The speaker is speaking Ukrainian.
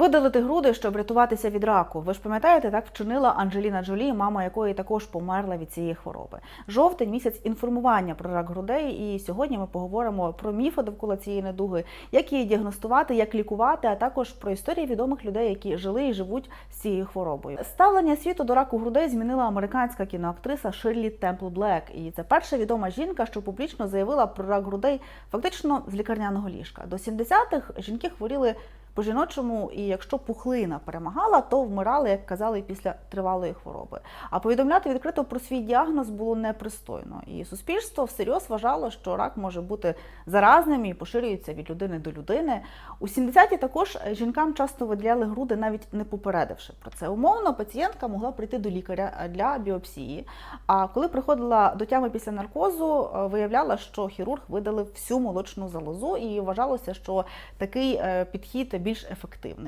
Видалити груди, щоб рятуватися від раку. Ви ж пам'ятаєте, так вчинила Анджеліна Джолі, мама якої також померла від цієї хвороби. Жовтень місяць інформування про рак грудей. І сьогодні ми поговоримо про міфи довкола цієї недуги, як її діагностувати, як лікувати, а також про історії відомих людей, які жили і живуть з цією хворобою. Ставлення світу до раку грудей змінила американська кіноактриса Ширлі Темпл Блек. І це перша відома жінка, що публічно заявила про рак грудей фактично з лікарняного ліжка. До 70-х жінки хворіли по жіночому, і якщо пухлина перемагала, то вмирали, як казали, після тривалої хвороби. А повідомляти відкрито про свій діагноз було непристойно. І суспільство всерйоз вважало, що рак може бути заразним і поширюється від людини до людини. У 70-ті також жінкам часто виділяли груди, навіть не попередивши про це. Умовно, пацієнтка могла прийти до лікаря для біопсії. А коли приходила до тями після наркозу, е, виявляла, що хірург видалив всю молочну залозу, і вважалося, що такий е, підхід більш ефективний.